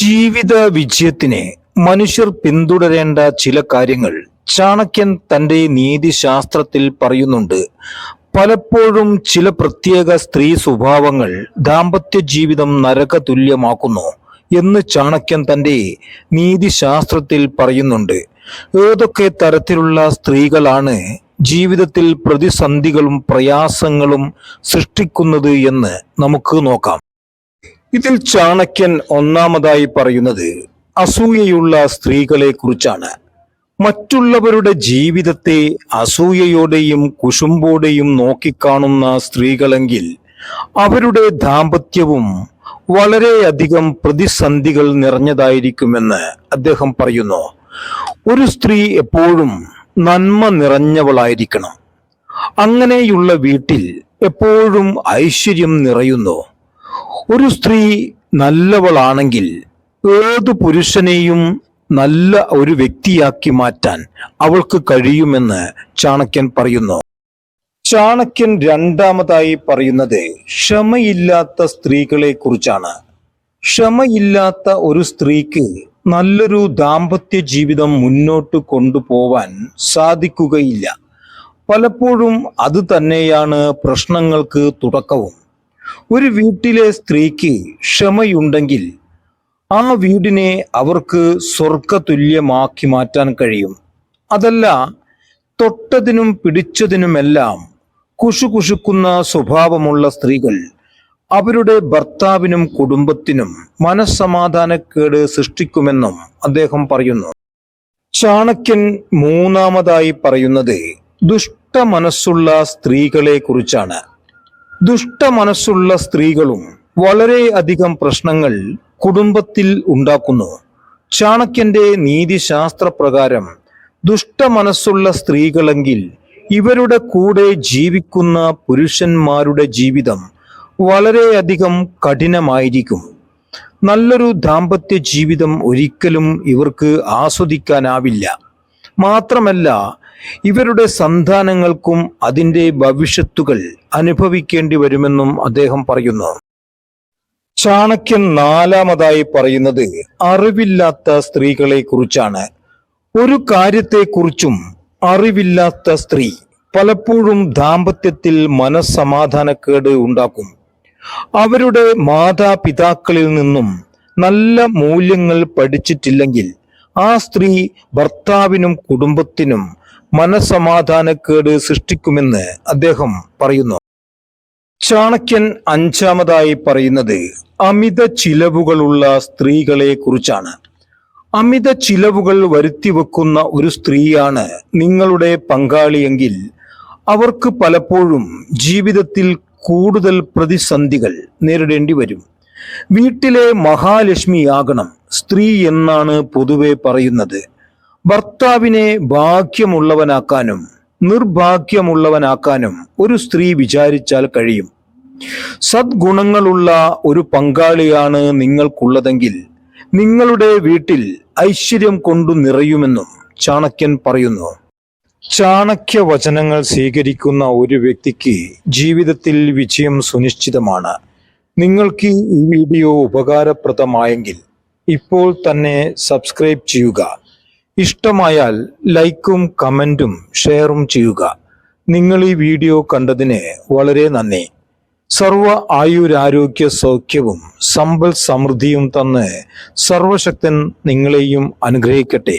ജീവിത വിജയത്തിന് മനുഷ്യർ പിന്തുടരേണ്ട ചില കാര്യങ്ങൾ ചാണക്യൻ തന്റെ നീതിശാസ്ത്രത്തിൽ പറയുന്നുണ്ട്. പലപ്പോഴും ചില പ്രത്യേക സ്ത്രീ സ്വഭാവങ്ങൾ ദാമ്പത്യ ജീവിതം നരക തുല്യമാക്കുന്നു എന്ന് ചാണക്യൻ തന്റെ നീതിശാസ്ത്രത്തിൽ പറയുന്നുണ്ട്. ഏതൊക്കെ തരത്തിലുള്ള സ്ത്രീകളാണ് ജീവിതത്തിൽ പ്രതിസന്ധികളും പ്രയാസങ്ങളും സൃഷ്ടിക്കുന്നത് എന്ന് നമുക്ക് നോക്കാം. ഇതിൽ ചാണക്യൻ ഒന്നാമതായി പറയുന്നത് അസൂയയുള്ള സ്ത്രീകളെ കുറിച്ചാണ് മറ്റുള്ളവരുടെ ജീവിതത്തെ അസൂയയോടെയും കുശുമ്പോടെയും നോക്കിക്കാണുന്ന സ്ത്രീകളെങ്കിൽ അവരുടെ ദാമ്പത്യവും വളരെയധികം പ്രതിസന്ധികൾ നിറഞ്ഞതായിരിക്കുമെന്ന് അദ്ദേഹം പറയുന്നു. ഒരു സ്ത്രീ എപ്പോഴും നന്മ നിറഞ്ഞവളായിരിക്കണം. അങ്ങനെയുള്ള വീട്ടിൽ എപ്പോഴും ഐശ്വര്യം നിറയുന്നു. ഒരു സ്ത്രീ നല്ലവളാണെങ്കിൽ ഏത് പുരുഷനെയും നല്ല ഒരു വ്യക്തിയാക്കി മാറ്റാൻ അവൾക്ക് കഴിയുമെന്ന് ചാണക്യൻ പറയുന്നു. ചാണക്യൻ രണ്ടാമതായി പറയുന്നത് ക്ഷമയില്ലാത്ത സ്ത്രീകളെ കുറിച്ചാണ് ക്ഷമയില്ലാത്ത ഒരു സ്ത്രീക്ക് നല്ലൊരു ദാമ്പത്യ ജീവിതം മുന്നോട്ട് കൊണ്ടുപോവാൻ സാധിക്കുകയില്ല. പലപ്പോഴും അത് തന്നെയാണ് പ്രശ്നങ്ങൾക്ക് തുടക്കവും. ഒരു വീട്ടിലെ സ്ത്രീക്ക് ക്ഷമയുണ്ടെങ്കിൽ ആ വീടിനെ അവർക്ക് സ്വർഗതുല്യമാക്കി മാറ്റാൻ കഴിയും. അതല്ല തൊട്ടതിനും പിടിച്ചതിനുമെല്ലാം കുശുകുശുക്കുന്ന സ്വഭാവമുള്ള സ്ത്രീകൾ അവരുടെ ഭർത്താവിനും കുടുംബത്തിനും മനസ്സമാധാനക്കേട് സൃഷ്ടിക്കുമെന്നും അദ്ദേഹം പറയുന്നു. ചാണക്യൻ മൂന്നാമതായി പറയുന്നത് ദുഷ്ട മനസ്സുള്ള സ്ത്രീകളെ കുറിച്ചാണ് ദുഷ്ട മനസ്സുള്ള സ്ത്രീകളും വളരെയധികം പ്രശ്നങ്ങൾ കുടുംബത്തിൽ ഉണ്ടാക്കുന്നു. ചാണക്യന്റെ നീതിശാസ്ത്ര പ്രകാരം ദുഷ്ട മനസ്സുള്ള സ്ത്രീകളെങ്കിൽ ഇവരുടെ കൂടെ ജീവിക്കുന്ന പുരുഷന്മാരുടെ ജീവിതം വളരെയധികം കഠിനമായിരിക്കും. നല്ലൊരു ദാമ്പത്യ ജീവിതം ഒരിക്കലും ഇവർക്ക് ആസ്വദിക്കാനാവില്ല. മാത്രമല്ല ഇവരുടെ സന്താനങ്ങൾക്കും അതിന്റെ ഭവിഷ്യത്തുകൾ അനുഭവിക്കേണ്ടി വരുമെന്നും അദ്ദേഹം പറയുന്നു. ചാണക്യൻ നാലാമതായി പറയുന്നത് അറിവില്ലാത്ത സ്ത്രീകളെ കുറിച്ചാണ് ഒരു കാര്യത്തെക്കുറിച്ചും അറിവില്ലാത്ത സ്ത്രീ പലപ്പോഴും ദാമ്പത്യത്തിൽ മനസ്സമാധാനക്കേട് ഉണ്ടാക്കും. അവരുടെ മാതാപിതാക്കളിൽ നിന്നും നല്ല മൂല്യങ്ങൾ പഠിച്ചിട്ടില്ലെങ്കിൽ ആ സ്ത്രീ ഭർത്താവിനും കുടുംബത്തിനും മനസ്സമാധാനക്കേട് സൃഷ്ടിക്കുമെന്ന് അദ്ദേഹം പറയുന്നു. ചാണക്യൻ അഞ്ചാമതായി പറയുന്നത് അമിത ചിലവുകളുള്ള സ്ത്രീകളെ കുറിച്ചാണ് അമിത ചിലവുകൾ വരുത്തി വെക്കുന്ന ഒരു സ്ത്രീയാണ് നിങ്ങളുടെ പങ്കാളിയെങ്കിൽ അവർക്ക് പലപ്പോഴും ജീവിതത്തിൽ കൂടുതൽ പ്രതിസന്ധികൾ നേരിടേണ്ടി വരും. വീട്ടിലെ മഹാലക്ഷ്മിയാകണം സ്ത്രീ എന്നാണ് പൊതുവെ പറയുന്നത്. ഭർത്താവിനെ ഭാഗ്യമുള്ളവനാക്കാനും നിർഭാഗ്യമുള്ളവനാക്കാനും ഒരു സ്ത്രീ വിചാരിച്ചാൽ കഴിയും. സദ്ഗുണങ്ങളുള്ള ഒരു പങ്കാളിയാണ് നിങ്ങൾക്കുള്ളതെങ്കിൽ നിങ്ങളുടെ വീട്ടിൽ ഐശ്വര്യം കൊണ്ടു നിറയുമെന്നും ചാണക്യൻ പറയുന്നു. ചാണക്യ വചനങ്ങൾ സ്വീകരിക്കുന്ന ഒരു വ്യക്തിക്ക് ജീവിതത്തിൽ വിജയം സുനിശ്ചിതമാണ്. നിങ്ങൾക്ക് ഈ വീഡിയോ ഉപകാരപ്രദമായെങ്കിൽ ഇപ്പോൾ തന്നെ സബ്സ്ക്രൈബ് ചെയ്യുക. ഇഷ്ടമായാൽ ലൈക്കും കമന്റും ഷെയറും ചെയ്യുക. നിങ്ങൾ ഈ വീഡിയോ കണ്ടതിന് വളരെ നന്ദി. സർവ ആയുരാരോഗ്യ സൗഖ്യവും സമ്പൽ സമൃദ്ധിയും തന്ന് സർവശക്തൻ നിങ്ങളെയും അനുഗ്രഹിക്കട്ടെ.